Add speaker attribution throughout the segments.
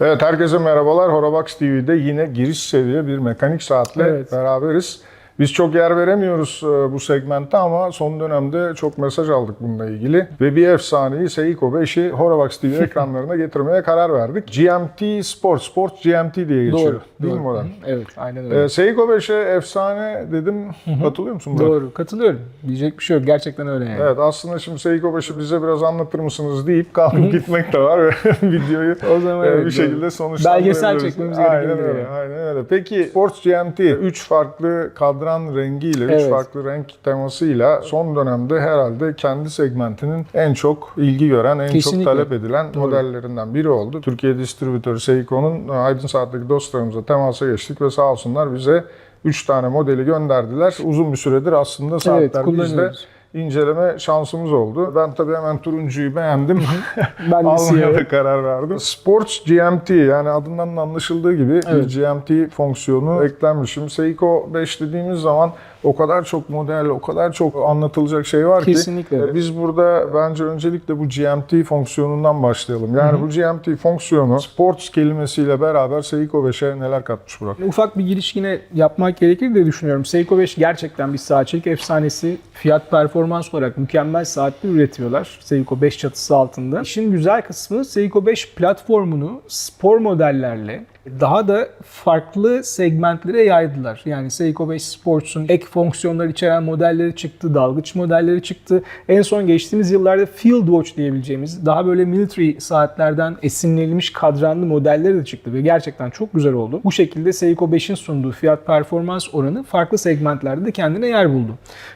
Speaker 1: Evet herkese merhabalar. Horobox TV'de yine giriş seviye bir mekanik saatle
Speaker 2: Evet.
Speaker 1: beraberiz. Biz çok yer veremiyoruz e, bu segmentte ama son dönemde çok mesaj aldık bununla ilgili. Ve bir efsaneyi Seiko 5'i Horobox TV ekranlarına getirmeye karar verdik. GMT Sport, Sport GMT diye geçiyor.
Speaker 2: Doğru.
Speaker 1: Değil
Speaker 2: doğru.
Speaker 1: mi model?
Speaker 2: Evet, aynen öyle.
Speaker 1: E, Seiko 5'e efsane dedim. Katılıyor musun buna?
Speaker 2: Doğru, katılıyorum. Diyecek bir şey yok. Gerçekten öyle yani.
Speaker 1: Evet aslında şimdi Seiko 5'i bize biraz anlatır mısınız deyip kalkıp gitmek de var ve videoyu
Speaker 2: O zaman
Speaker 1: e,
Speaker 2: evet,
Speaker 1: bir
Speaker 2: doğru.
Speaker 1: şekilde sonuçlandırabiliriz.
Speaker 2: Belgesel çekmemiz
Speaker 1: Aynen
Speaker 2: gerekebilir
Speaker 1: öyle,
Speaker 2: yani.
Speaker 1: aynen öyle. Peki Sports GMT 3 farklı kadran rengiyle, 3
Speaker 2: Evet.
Speaker 1: farklı renk temasıyla son dönemde herhalde kendi segmentinin en çok ilgi gören, en
Speaker 2: Kesinlikle.
Speaker 1: çok talep edilen
Speaker 2: Doğru.
Speaker 1: modellerinden biri oldu. Türkiye distribütörü Seiko'nun Aydın Saat'teki dostlarımıza temasa geçtik ve sağ olsunlar bize 3 tane modeli gönderdiler. Uzun bir süredir aslında
Speaker 2: Evet,
Speaker 1: saatler bizde
Speaker 2: kullanıyoruz.
Speaker 1: İnceleme şansımız oldu. Ben tabii hemen turuncuyu beğendim.
Speaker 2: Ben
Speaker 1: Almaya da karar verdim. Sports GMT yani adından da anlaşıldığı gibi
Speaker 2: Evet.
Speaker 1: bir GMT fonksiyonu eklenmiş. Şimdi Seiko 5 dediğimiz zaman o kadar çok model, o kadar çok anlatılacak şey var
Speaker 2: Kesinlikle.
Speaker 1: ki e, biz burada bence öncelikle bu GMT fonksiyonundan başlayalım. Yani bu GMT fonksiyonu sports kelimesiyle beraber Seiko 5'e neler katmış Burak?
Speaker 2: Ufak bir giriş yine yapmak gerekir diye düşünüyorum. Seiko 5 gerçekten bir saatçilik efsanesi. Fiyat performans olarak mükemmel saatler üretiyorlar. Seiko 5 çatısı altında. İşin güzel kısmı Seiko 5 platformunu spor modellerle daha da farklı segmentlere yaydılar. Yani Seiko 5 Sports'un ek fonksiyonlar içeren modelleri çıktı, dalgıç modelleri çıktı. En son geçtiğimiz yıllarda Field Watch diyebileceğimiz daha böyle military saatlerden esinlenilmiş kadranlı modelleri de çıktı ve gerçekten çok güzel oldu. Bu şekilde Seiko 5'in sunduğu fiyat performans oranı farklı segmentlerde de kendine yer buldu.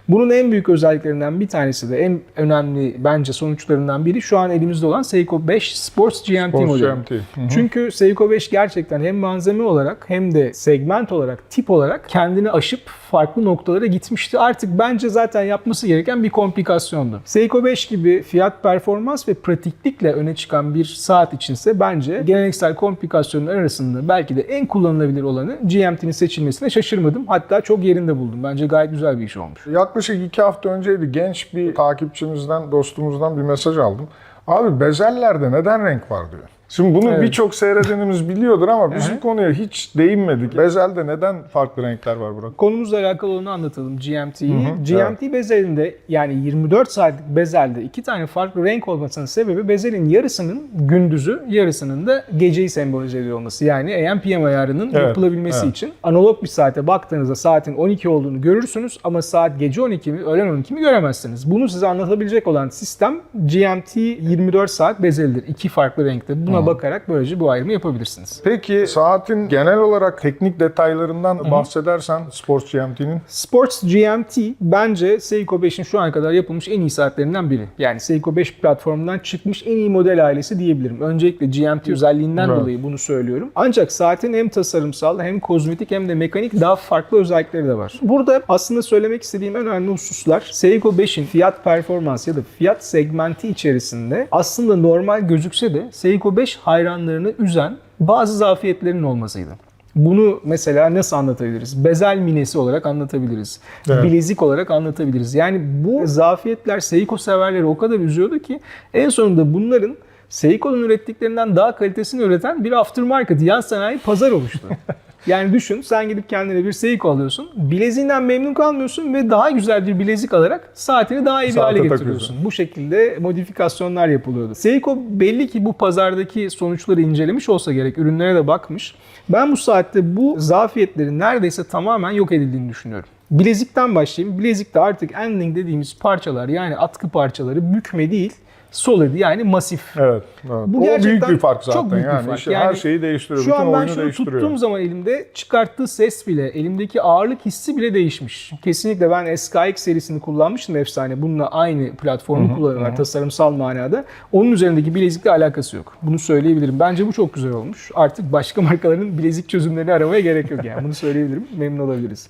Speaker 2: Bunun en büyük özelliklerinden bir tanesi de en önemli bence sonuçlarından biri şu an elimizde olan Seiko 5 Sports GMT
Speaker 1: Sports
Speaker 2: modeli.
Speaker 1: GMT. Hı hı.
Speaker 2: Çünkü Seiko 5 gerçekten hem malzeme olarak hem de segment olarak, tip olarak kendini aşıp farklı noktalara gitmişti. Artık bence zaten yapması gereken bir komplikasyondu. Seiko 5 gibi fiyat performans ve pratiklikle öne çıkan bir saat içinse bence geleneksel komplikasyonlar arasında belki de en kullanılabilir olanı GMT'nin seçilmesine şaşırmadım. Hatta çok yerinde buldum. Bence gayet güzel bir iş olmuş.
Speaker 1: Yaklaşık iki hafta önceydi genç bir takipçimizden, dostumuzdan bir mesaj aldım. Abi bezellerde neden renk var diyor. Şimdi bunu
Speaker 2: Evet.
Speaker 1: birçok seyredenimiz biliyordur ama biz bu konuya hiç değinmedik. Bezelde neden farklı renkler var Burak?
Speaker 2: Konumuzla alakalı onu anlatalım GMT'yi. GMT bezelinde yani 24 saatlik bezelde iki tane farklı renk olmasının sebebi bezelin yarısının gündüzü yarısının da geceyi sembolize ediyor olması. Yani AM PM ayarının
Speaker 1: Evet,
Speaker 2: yapılabilmesi
Speaker 1: evet.
Speaker 2: için. Analog bir saate baktığınızda saatin 12 olduğunu görürsünüz ama saat gece 12 mi öğlen 12 mi göremezsiniz. Bunu size anlatabilecek olan sistem GMT 24 saat bezelidir. İki farklı renkte. Buna bakarak böylece bu ayrımı yapabilirsiniz.
Speaker 1: Peki saatin genel olarak teknik detaylarından bahsedersen Sports GMT'nin
Speaker 2: Sports GMT bence Seiko 5'in şu ana kadar yapılmış en iyi saatlerinden biri. Yani Seiko 5 platformundan çıkmış en iyi model ailesi diyebilirim. Öncelikle GMT özelliğinden
Speaker 1: Evet.
Speaker 2: dolayı bunu söylüyorum. Ancak saatin hem tasarımsal hem kozmetik hem de mekanik daha farklı özellikleri de var. Burada aslında söylemek istediğim en önemli hususlar Seiko 5'in fiyat performans ya da fiyat segmenti içerisinde aslında normal gözükse de Seiko 5 hayranlarını üzen bazı zafiyetlerinin olmasıydı. Bunu mesela nasıl anlatabiliriz? Bezel minesi olarak anlatabiliriz.
Speaker 1: Evet.
Speaker 2: Bilezik olarak anlatabiliriz. Yani bu zafiyetler Seiko severleri o kadar üzüyordu ki en sonunda bunların Seiko'nun ürettiklerinden daha kalitesini üreten bir aftermarket, yan sanayi pazar oluştu. Yani düşün sen gidip kendine bir Seiko alıyorsun. Bileziğinden memnun kalmıyorsun ve daha güzel bir bilezik alarak saatini daha iyi bir hale
Speaker 1: takıyorsun.
Speaker 2: getiriyorsun. Bu şekilde modifikasyonlar yapılıyordu. Seiko belli ki bu pazardaki sonuçları incelemiş olsa gerek, ürünlere de bakmış. Ben bu saatte bu zafiyetlerin neredeyse tamamen yok edildiğini düşünüyorum. Bilezikten başlayayım. Bilezikte artık ending dediğimiz parçalar yani atkı parçaları bükme değil, solid yani masif.
Speaker 1: Evet. evet.
Speaker 2: Bu
Speaker 1: o büyük
Speaker 2: gerçekten
Speaker 1: bir fark zaten
Speaker 2: çok büyük bir
Speaker 1: yani.
Speaker 2: fark.
Speaker 1: İşte
Speaker 2: Yani
Speaker 1: her şeyi değiştiriyor.
Speaker 2: Şu an ben şunu tuttuğum zaman elimde çıkarttığı ses bile, elimdeki ağırlık hissi bile değişmiş. Kesinlikle ben SKX serisini kullanmıştım efsane. Bununla aynı platformu kullanıyorlar tasarımsal manada. Onun üzerindeki bilezikle alakası yok. Bunu söyleyebilirim. Bence bu çok güzel olmuş. Artık başka markaların bilezik çözümlerini aramaya gerek yok yani. Bunu söyleyebilirim. Memnun olabiliriz.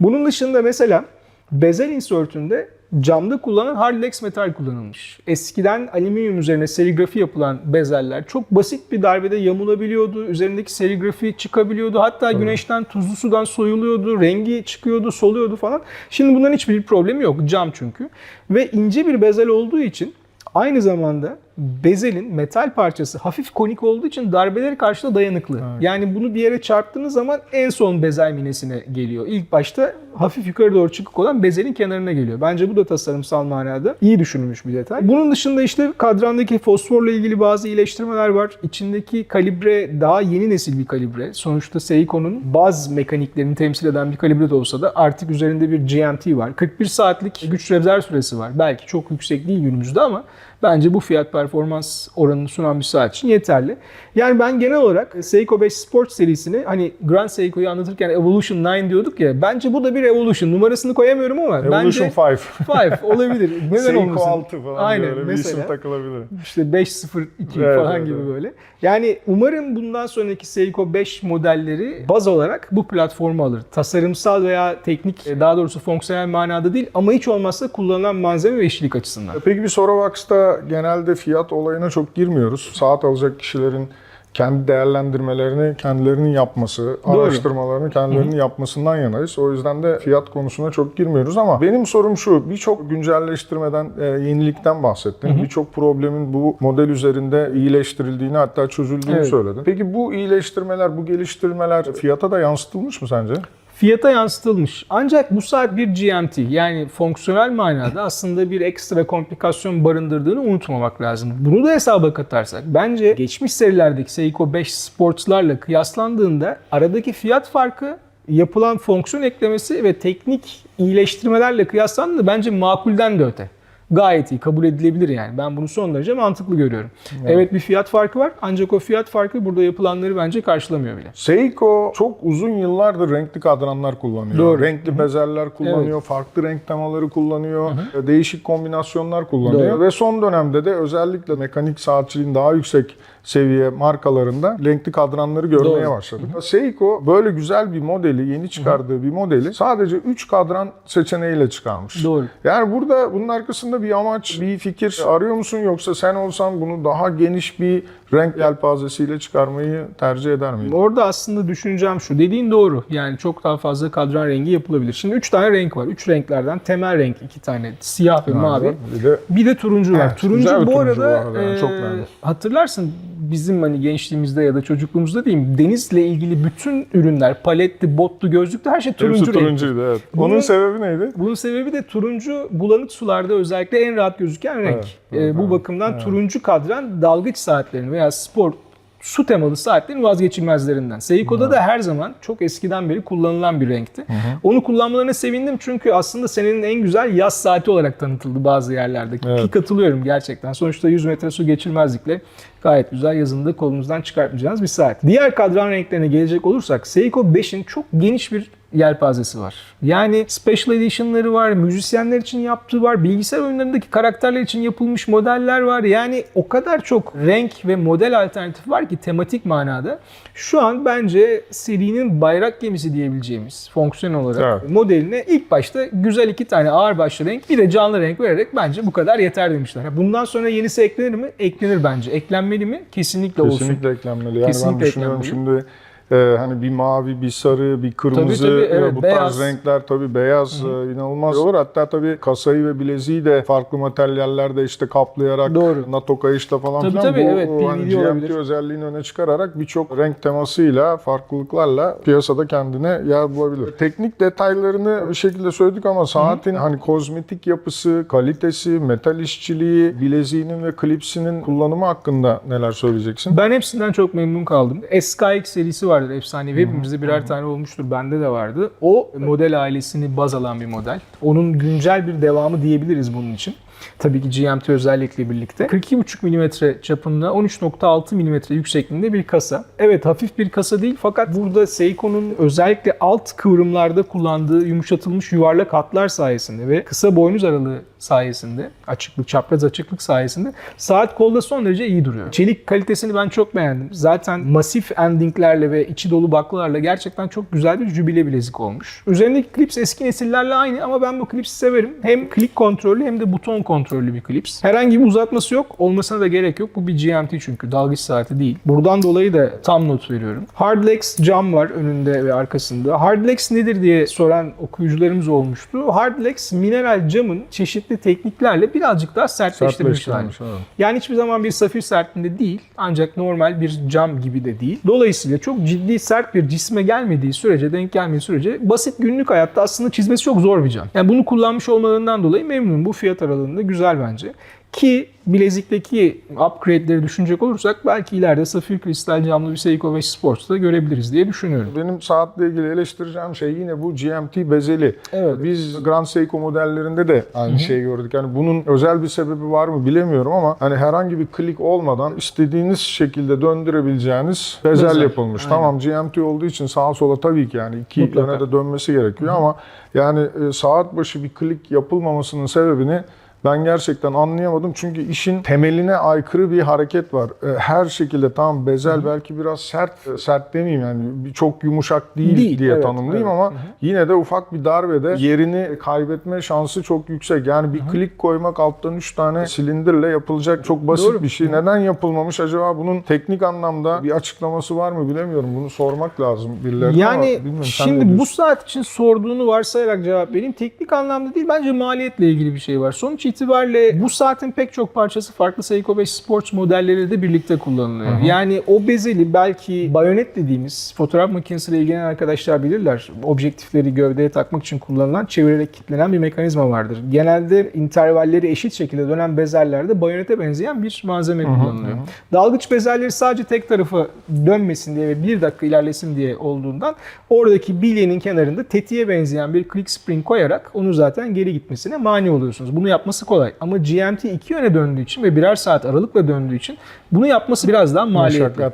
Speaker 2: Bunun dışında mesela bezel insertünde camda kullanılan hardlex metal kullanılmış. Eskiden alüminyum üzerine serigrafi yapılan bezeller çok basit bir darbede yamulabiliyordu. Üzerindeki serigrafi çıkabiliyordu. Hatta güneşten tuzlu sudan soyuluyordu. Rengi çıkıyordu, soluyordu falan. Şimdi bunların hiçbir problemi yok. Cam çünkü. Ve ince bir bezel olduğu için aynı zamanda bezelin metal parçası hafif konik olduğu için darbeleri karşısında dayanıklı. Yani bunu bir yere çarptığınız zaman en son bezel minesine geliyor. İlk başta hafif yukarı doğru çıkık olan bezelin kenarına geliyor. Bence bu da tasarımsal manada iyi düşünülmüş bir detay. Bunun dışında işte kadrandaki fosforla ilgili bazı iyileştirmeler var. İçindeki kalibre daha yeni nesil bir kalibre. Sonuçta Seiko'nun baz mekaniklerini temsil eden bir kalibre de olsa da artık üzerinde bir GMT var. 41 saatlik güç rezerv süresi var. Belki çok yüksek değil günümüzde ama bence bu fiyat performans oranını sunan bir saat için yeterli. Yani ben genel olarak Seiko 5 Sport serisini hani Grand Seiko'yu anlatırken Evolution 9 diyorduk ya bence bu da bir Evolution. Numarasını koyamıyorum ama
Speaker 1: Evolution
Speaker 2: bence
Speaker 1: 5.
Speaker 2: 5 olabilir. Neden
Speaker 1: Seiko
Speaker 2: olmasın?
Speaker 1: 6 falan
Speaker 2: Aynen,
Speaker 1: böyle bir isim
Speaker 2: mesela.
Speaker 1: takılabilir.
Speaker 2: İşte 502
Speaker 1: Evet,
Speaker 2: falan
Speaker 1: evet,
Speaker 2: gibi
Speaker 1: evet.
Speaker 2: böyle. Yani umarım bundan sonraki Seiko 5 modelleri baz olarak bu platformu alır. Tasarımsal veya teknik e, daha doğrusu fonksiyonel manada değil ama hiç olmazsa kullanılan malzeme ve işçilik açısından.
Speaker 1: Peki bir Genelde fiyat olayına çok girmiyoruz. Saat alacak kişilerin kendi değerlendirmelerini kendilerinin yapması,
Speaker 2: Doğru.
Speaker 1: araştırmalarını kendilerinin yapmasından yanayız. O yüzden de fiyat konusuna çok girmiyoruz ama benim sorum şu, birçok güncelleştirmeden, e, yenilikten bahsettin. Birçok problemin bu model üzerinde iyileştirildiğini hatta çözüldüğünü
Speaker 2: Evet.
Speaker 1: söyledin. Peki bu iyileştirmeler, bu geliştirmeler fiyata da yansıtılmış mı sence?
Speaker 2: Fiyata yansıtılmış. Ancak bu saat bir GMT yani fonksiyonel manada aslında bir ekstra komplikasyon barındırdığını unutmamak lazım. Bunu da hesaba katarsak bence geçmiş serilerdeki Seiko 5 Sports'larla kıyaslandığında aradaki fiyat farkı yapılan fonksiyon eklemesi ve teknik iyileştirmelerle kıyaslandığında bence makulden de öte. Gayet iyi, kabul edilebilir yani. Ben bunu son derece mantıklı görüyorum. Evet bir fiyat farkı var ancak o fiyat farkı burada yapılanları bence karşılamıyor bile.
Speaker 1: Seiko çok uzun yıllardır renkli kadranlar kullanıyor.
Speaker 2: Doğru.
Speaker 1: Renkli bezeller kullanıyor, farklı renk temaları kullanıyor, değişik kombinasyonlar kullanıyor
Speaker 2: Doğru.
Speaker 1: ve son dönemde de özellikle mekanik saatçiliğin daha yüksek seviye markalarında renkli kadranları görmeye
Speaker 2: Doğru.
Speaker 1: başladık. Seiko böyle güzel bir modeli, yeni çıkardığı bir modeli sadece 3 kadran seçeneğiyle çıkarmış.
Speaker 2: Doğru.
Speaker 1: Yani burada bunun arkasında bir amaç, bir fikir arıyor musun? Yoksa sen olsan bunu daha geniş bir renk yelpazesiyle çıkarmayı tercih eder miydin?
Speaker 2: Orada aslında düşüneceğim şu. Dediğin doğru. Yani çok daha fazla kadran rengi yapılabilir. Şimdi 3 tane renk var. 3 renklerden temel renk 2 tane. Siyah ve mavi.
Speaker 1: Bir de
Speaker 2: Bir de turuncu var.
Speaker 1: Evet,
Speaker 2: turuncu bu
Speaker 1: turuncu
Speaker 2: arada
Speaker 1: bu yani, çok
Speaker 2: e,
Speaker 1: beğendim.
Speaker 2: hatırlarsın bizim hani gençliğimizde ya da çocukluğumuzda diyeyim denizle ilgili bütün ürünler paletli, botlu, gözlüklü her şey turuncu
Speaker 1: hepsi turuncuydu evet.
Speaker 2: Bunun-
Speaker 1: Onun sebebi neydi?
Speaker 2: Bunun sebebi de turuncu bulanık sularda özellikle en rahat gözüken renk.
Speaker 1: Evet, evet,
Speaker 2: bu
Speaker 1: evet,
Speaker 2: bakımdan turuncu kadran dalgıç saatlerin veya spor su temalı saatlerin vazgeçilmezlerinden. Seiko'da da her zaman çok eskiden beri kullanılan bir renkti. Onu kullanmalarına sevindim çünkü aslında senenin en güzel yaz saati olarak tanıtıldı bazı yerlerde. Ki
Speaker 1: Evet.
Speaker 2: katılıyorum gerçekten. Sonuçta 100 metre su geçirmezlikle gayet güzel yazında kolumuzdan çıkartmayacağınız bir saat. Diğer kadran renklerine gelecek olursak Seiko 5'in çok geniş bir yelpazesi var. Yani Special Edition'ları var, müzisyenler için yaptığı var, bilgisayar oyunlarındaki karakterler için yapılmış modeller var. Yani o kadar çok renk ve model alternatif var ki tematik manada. Şu an bence serinin bayrak gemisi diyebileceğimiz fonksiyon olarak
Speaker 1: Evet.
Speaker 2: modeline ilk başta güzel iki tane ağır başlı renk bir de canlı renk vererek bence bu kadar yeter demişler. Bundan sonra yenisi eklenir mi? Eklenir bence. Eklenmeli mi? Kesinlikle, olsun.
Speaker 1: Kesinlikle eklenmeli. Yani
Speaker 2: Kesinlikle
Speaker 1: ben düşünüyorum şimdi e, hani bir mavi, bir sarı, bir kırmızı
Speaker 2: tabii,
Speaker 1: e,
Speaker 2: evet,
Speaker 1: bu
Speaker 2: beyaz.
Speaker 1: tarz renkler tabii beyaz e, inanılmaz olur. Hatta tabii kasayı ve bileziği de farklı materyallerde işte kaplayarak
Speaker 2: Doğru.
Speaker 1: NATO kayışla falan
Speaker 2: Tabii,
Speaker 1: filan
Speaker 2: tabii,
Speaker 1: bu
Speaker 2: evet,
Speaker 1: hani GMT
Speaker 2: olabilir.
Speaker 1: özelliğini öne çıkararak birçok renk temasıyla, farklılıklarla piyasada kendine yer bulabilir. Teknik detaylarını bir şekilde söyledik ama saatin hani kozmetik yapısı, kalitesi, metal işçiliği, bileziğinin ve klipsinin kullanımı hakkında neler söyleyeceksin?
Speaker 2: Ben hepsinden çok memnun kaldım. SKX serisi vardır efsanevi. Hepimizde birer tane olmuştur. Bende de vardı. O model ailesini baz alan bir model. Onun güncel bir devamı diyebiliriz bunun için. Tabii ki GMT özellikle birlikte. 42,5 mm çapında 13.6 mm yüksekliğinde bir kasa. Evet hafif bir kasa değil fakat burada Seiko'nun özellikle alt kıvrımlarda kullandığı yumuşatılmış yuvarlak hatlar sayesinde ve kısa boynuz aralığı sayesinde açıklık, çapraz açıklık sayesinde saat kolda son derece iyi duruyor. Çelik kalitesini ben çok beğendim. Zaten masif endinglerle ve içi dolu baklalarla gerçekten çok güzel bir jübile bilezik olmuş. Üzerindeki klips eski nesillerle aynı ama ben bu klipsi severim. Hem klik kontrollü hem de buton kontrollü bir klips. Herhangi bir uzatması yok. Olmasına da gerek yok. Bu bir GMT çünkü. Dalgıç saati değil. Buradan dolayı da tam not veriyorum. Hardlex cam var önünde ve arkasında. Hardlex nedir diye soran okuyucularımız olmuştu. Hardlex mineral camın çeşitli tekniklerle birazcık daha
Speaker 1: evet.
Speaker 2: Yani hiçbir zaman bir safir sertliğinde değil ancak normal bir cam gibi de değil. Dolayısıyla çok ciddi sert bir cisme gelmediği sürece, denk gelmediği sürece basit günlük hayatta aslında çizmesi çok zor bir cam. Yani bunu kullanmış olmalarından dolayı memnunum. Bu fiyat aralığında güzel bence. Ki bilezikteki upgrade'leri düşünecek olursak belki ileride safir kristal camlı bir Seiko 5 Sports'ta görebiliriz diye düşünüyorum.
Speaker 1: Benim saatle ilgili eleştireceğim şey yine bu GMT bezeli.
Speaker 2: Evet.
Speaker 1: Biz Grand Seiko modellerinde de aynı şeyi gördük. Yani bunun özel bir sebebi var mı bilemiyorum ama hani herhangi bir klik olmadan istediğiniz şekilde döndürebileceğiniz bezel,
Speaker 2: Bezel,
Speaker 1: yapılmış.
Speaker 2: aynen.
Speaker 1: Tamam GMT olduğu için sağa sola tabii ki yani iki
Speaker 2: Mutlaka.
Speaker 1: yöne de dönmesi gerekiyor ama yani e, saat başı bir klik yapılmamasının sebebini ben gerçekten anlayamadım çünkü işin temeline aykırı bir hareket var. E, Her şekilde tamam bezel belki biraz sert, e, sert demeyeyim yani çok yumuşak değil,
Speaker 2: Değil,
Speaker 1: diye
Speaker 2: evet,
Speaker 1: tanımlayayım
Speaker 2: evet.
Speaker 1: ama yine de ufak bir darbede yerini kaybetme şansı çok yüksek. Yani bir klik koymak alttan 3 tane silindirle yapılacak çok basit
Speaker 2: Doğru.
Speaker 1: bir şey. Neden yapılmamış acaba? Bunun teknik anlamda bir açıklaması var mı bilemiyorum. Bunu sormak lazım birilerine ama
Speaker 2: Yani
Speaker 1: ne
Speaker 2: şimdi bu saat için sorduğunu varsayarak cevap vereyim. Teknik anlamda değil bence maliyetle ilgili bir şey var. Sonuç itibariyle bu saatin pek çok parçası farklı Seiko 5 Sports modelleri de birlikte kullanılıyor. Yani o bezeli belki bayonet dediğimiz fotoğraf makinesiyle ilgilenen arkadaşlar bilirler. Objektifleri gövdeye takmak için kullanılan çevirerek kilitlenen bir mekanizma vardır. Genelde intervalleri eşit şekilde dönen bezellerde bayonete benzeyen bir malzeme kullanılıyor. Dalgıç bezelleri sadece tek tarafa dönmesin diye ve bir dakika ilerlesin diye olduğundan oradaki bilyenin kenarında tetiğe benzeyen bir click spring koyarak onu zaten geri gitmesine mani oluyorsunuz. Bunu yapması kolay ama GMT iki yöne döndüğü için ve birer saat aralıkla döndüğü için bunu yapması biraz daha maliyetli.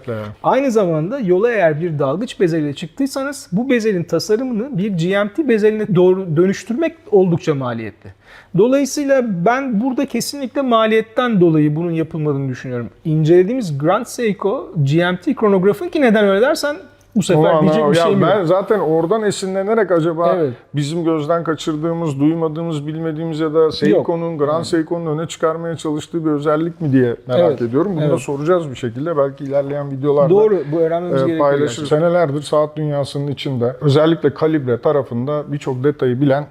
Speaker 2: Aynı zamanda yola eğer bir dalgıç bezeliyle çıktıysanız bu bezelin tasarımını bir GMT bezeline doğru dönüştürmek oldukça maliyetli. Dolayısıyla ben burada kesinlikle maliyetten dolayı bunun yapılmadığını düşünüyorum. İncelediğimiz Grand Seiko GMT kronografın ki neden öyle dersen bu sefer
Speaker 1: Ama
Speaker 2: diyecek bir
Speaker 1: ya
Speaker 2: şeyim
Speaker 1: ben zaten oradan esinlenerek acaba
Speaker 2: Evet.
Speaker 1: bizim gözden kaçırdığımız, duymadığımız, bilmediğimiz ya da Seiko'nun, Grand Seiko'nun öne çıkarmaya çalıştığı bir özellik mi diye merak
Speaker 2: Evet.
Speaker 1: ediyorum. Bunu da
Speaker 2: Evet.
Speaker 1: soracağız bir şekilde. Belki ilerleyen videolarda
Speaker 2: Doğru bu öğrenmemiz
Speaker 1: e,
Speaker 2: gerçekten.
Speaker 1: Senelerdir saat dünyasının içinde özellikle kalibre tarafında birçok detayı bilen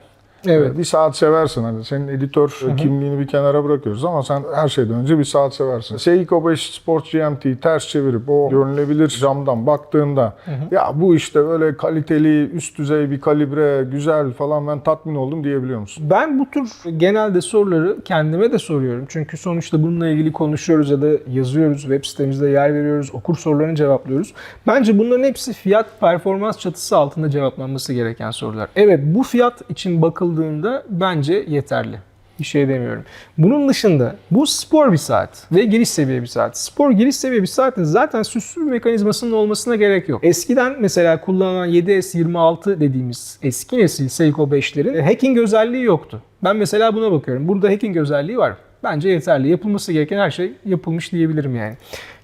Speaker 2: Evet.
Speaker 1: e, bir saat seversin. Hani senin editör e, kimliğini bir kenara bırakıyoruz ama sen her şeyden önce bir saat seversin. Seiko 5 Sport GMT'yi ters çevirip o görünebilir camdan baktığında ya bu işte böyle kaliteli, üst düzey bir kalibre, güzel falan ben tatmin oldum diyebiliyor musun?
Speaker 2: Ben bu tür genelde soruları kendime de soruyorum. Çünkü sonuçta bununla ilgili konuşuyoruz ya da yazıyoruz, web sitemizde yer veriyoruz, okur sorularını cevaplıyoruz. Bence bunların hepsi fiyat performans çatısı altında cevaplanması gereken sorular. Evet bu fiyat için bakıldığında bence yeterli. Bir şey demiyorum. Bunun dışında bu spor bir saat ve giriş seviye bir saat. Spor giriş seviye bir saatin zaten süslü bir mekanizmasının olmasına gerek yok. Eskiden mesela kullanılan 7S26 dediğimiz eski nesil Seiko 5'lerin hacking özelliği yoktu. Ben mesela buna bakıyorum. Burada hacking özelliği var. Bence yeterli. Yapılması gereken her şey yapılmış diyebilirim yani.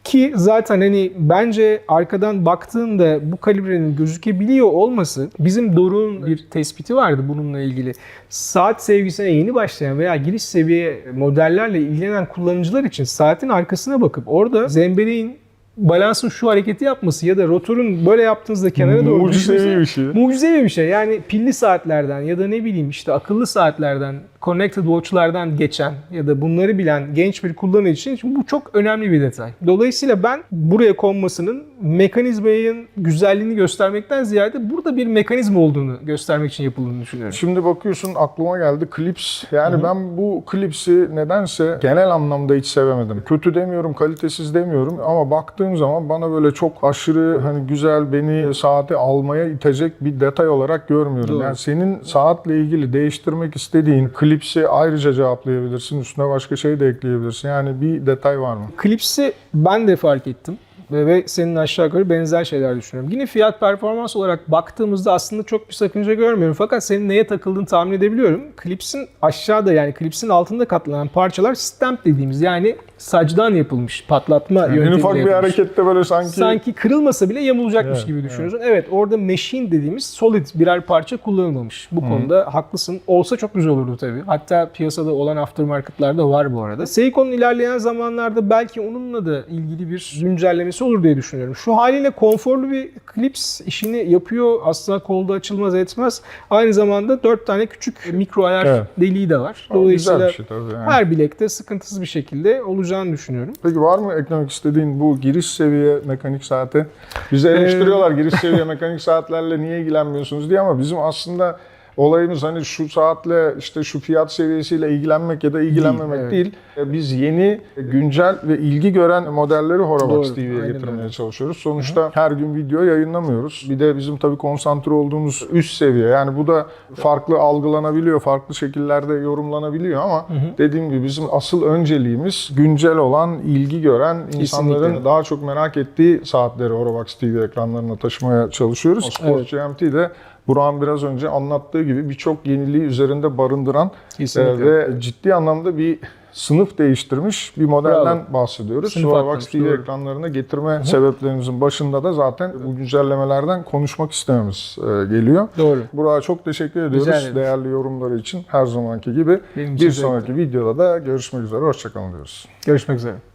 Speaker 2: Ki zaten hani bence arkadan baktığında bu kalibrenin gözükebiliyor olması bizim Doruk'un bir tespiti vardı bununla ilgili. Saat sevgisine yeni başlayan veya giriş seviye modellerle ilgilenen kullanıcılar için saatin arkasına bakıp orada zemberiğin balansın şu hareketi yapması ya da rotorun böyle yaptığınızda kenara doğru
Speaker 1: Mucizevi bir şey.
Speaker 2: Mucizevi bir şey. Yani pilli saatlerden ya da ne bileyim işte akıllı saatlerden, connected watch'lardan geçen ya da bunları bilen genç bir kullanıcı için bu çok önemli bir detay. Dolayısıyla ben buraya konmasının mekanizmanın güzelliğini göstermekten ziyade burada bir mekanizma olduğunu göstermek için yapıldığını düşünüyorum.
Speaker 1: Şimdi bakıyorsun aklıma geldi klips. Yani ben bu klipsi nedense genel anlamda hiç sevemedim. Kötü demiyorum, kalitesiz demiyorum ama baktığım zaman bana böyle çok aşırı hani güzel beni saate almaya itecek bir detay olarak görmüyorum.
Speaker 2: Doğru.
Speaker 1: Yani senin saatle ilgili değiştirmek istediğin klipsi ayrıca cevaplayabilirsin. Üstüne başka şey de ekleyebilirsin. Yani bir detay var mı?
Speaker 2: Klips'i ben de fark ettim. Ve ve senin aşağı yukarı benzer şeyler düşünüyorum. Yine fiyat performans olarak baktığımızda aslında çok bir sakınca görmüyorum. Fakat senin neye takıldığını tahmin edebiliyorum. Klips'in aşağıda yani klips'in altında katlanan parçalar stamp dediğimiz yani saçtan yapılmış patlatma
Speaker 1: En
Speaker 2: yöntemiyle
Speaker 1: ufak bir harekette böyle sanki,
Speaker 2: Sanki kırılmasa bile yamulacakmış
Speaker 1: Evet,
Speaker 2: gibi düşünüyorsun. Evet. orada machine dediğimiz solid birer parça kullanılmamış. Bu konuda haklısın. Olsa çok güzel olurdu tabii. Hatta piyasada olan aftermarketlarda var bu arada. Seiko'nun ilerleyen zamanlarda belki onunla da ilgili bir güncellemesi olur diye düşünüyorum. Şu haliyle konforlu bir klips işini yapıyor. Asla kolda açılmaz etmez. Aynı zamanda dört tane küçük mikro ayar
Speaker 1: Evet.
Speaker 2: deliği de var. Dolayısıyla
Speaker 1: şey tabii yani.
Speaker 2: her bilekte sıkıntısız bir şekilde olacağını düşünüyorum.
Speaker 1: Peki var mı eklemek istediğin bu giriş seviye mekanik saate? Bizi
Speaker 2: Ee,
Speaker 1: eleştiriyorlar giriş seviye mekanik saatlerle niye ilgilenmiyorsunuz diye ama bizim aslında olayımız hani şu saatle işte şu fiyat seviyesiyle ilgilenmek ya da ilgilenmemek değil. E, Biz yeni, güncel ve ilgi gören modelleri Horavax TV'ye getirmeye
Speaker 2: öyle.
Speaker 1: çalışıyoruz. Sonuçta her gün video yayınlamıyoruz. Bir de bizim tabii konsantre olduğumuz üst seviye. Yani bu da farklı algılanabiliyor, farklı şekillerde yorumlanabiliyor ama dediğim gibi bizim asıl önceliğimiz güncel olan, ilgi gören, insanların
Speaker 2: Kesinlikle.
Speaker 1: daha çok merak ettiği saatleri Horavax TV ekranlarına taşımaya çalışıyoruz. Sport
Speaker 2: Evet.
Speaker 1: GMT de Burak'ın biraz önce anlattığı gibi birçok yeniliği üzerinde barındıran
Speaker 2: Kesinlikle.
Speaker 1: e, ve ciddi anlamda bir sınıf değiştirmiş bir modelden bahsediyoruz.
Speaker 2: Sınıf
Speaker 1: Horavax
Speaker 2: atlamış,
Speaker 1: TV
Speaker 2: doğru.
Speaker 1: ekranlarına getirme sebeplerimizin başında da zaten bu güncellemelerden konuşmak istememiz e, geliyor.
Speaker 2: Doğru.
Speaker 1: Burak'a çok teşekkür ediyoruz
Speaker 2: ederim.
Speaker 1: değerli yorumları için her zamanki gibi.
Speaker 2: Benim
Speaker 1: Bir sonraki videoda da görüşmek üzere, hoşçakalın diyoruz.
Speaker 2: Görüşmek üzere.